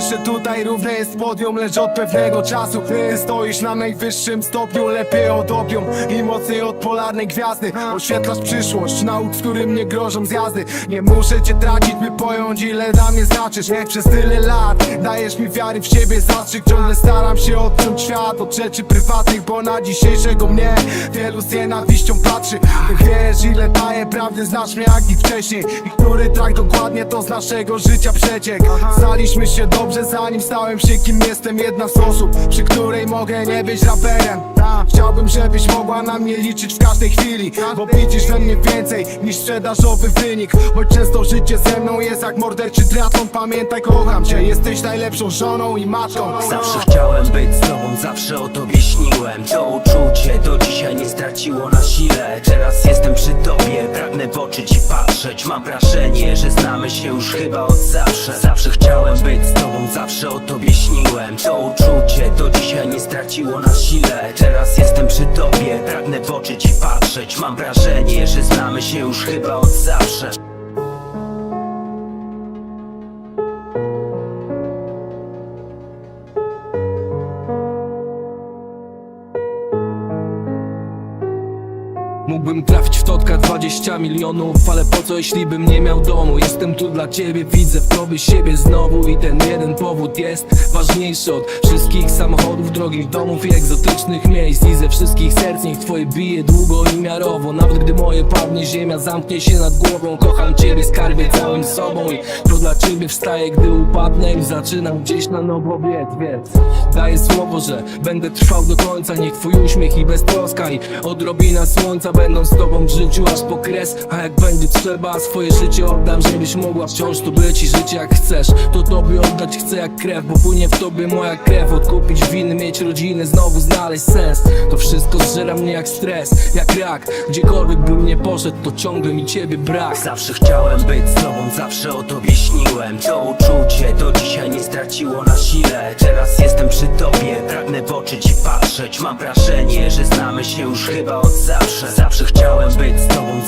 Że tutaj równe jest podium Lecz od pewnego czasu Ty stoisz na najwyższym stopniu Lepiej od opium i mocniej od polarnej gwiazdy. Oświetlasz przyszłość, nauk, którym nie grożą zjazdy. Nie muszę cię tracić, by pojąć ile dla mnie znaczysz. Przez tyle lat dajesz mi wiary w siebie zastrzyk Ciągle staram się odciąć świat od rzeczy prywatnych Bo na dzisiejszego mnie wielu z nienawiścią patrzy. Ty wiesz ile daję prawdy, znasz mnie jak nikt wcześniej. I który trak dokładnie to z naszego życia przeciek. Znaliśmy się dobrze zanim stałem się kim jestem Jedna z osób, przy której mogę nie być raperem. Chciałbym, żebyś mogła na mnie liczyć w każdej chwili Bo widzisz we mnie więcej niż sprzedażowy wynik. Choć często życie ze mną jest jak morderczy triatlon Pamiętaj, kocham cię, jesteś najlepszą żoną i matką. Zawsze chciałem być z tobą, zawsze o tobie śniłem. To uczucie do dzisiaj nie straciło na Mam wrażenie, że znamy się już chyba od zawsze. Zawsze chciałem być z tobą, zawsze o tobie śniłem. To uczucie do dzisiaj nie straciło na sile. Teraz jestem przy tobie, pragnę w oczy ci patrzeć. Mam wrażenie, Mógłbym trafić w totka 20 milionów Ale po co jeśli bym nie miał domu? Jestem tu dla ciebie, widzę w tobie siebie znowu I ten jeden powód jest ważniejszy od Wszystkich samochodów, drogich domów i egzotycznych miejsc I ze wszystkich serc niech twoje bije długo i miarowo Nawet gdy moje padnie, ziemia zamknie się nad głową. Kocham ciebie, skarbie całym sobą I to dla ciebie wstaję, gdy upadnę I zaczynam gdzieś na nowo biec, więc Daję słowo, że będę trwał do końca. Niech twój uśmiech i beztroska i odrobina słońca Będą z tobą w życiu aż po kres. A jak będzie trzeba, swoje życie oddam Żebyś mogła wciąż tu być i żyć jak chcesz. To tobie oddać chcę jak krew Bo płynie w tobie moja krew. Odkupić winy, mieć rodzinę, znowu znaleźć sens. To wszystko zżera mnie jak stres, jak rak. Gdziekolwiek bym nie poszedł, to ciągle mi ciebie brak. Zawsze chciałem być z tobą, zawsze o tobie śniłem. To uczucie do dzisiaj nie straciło na sile jestem przy tobie, pragnę w oczy ci patrzeć. Mam wrażenie, że znamy się już chyba od zawsze. Zawsze chciałem być z tobą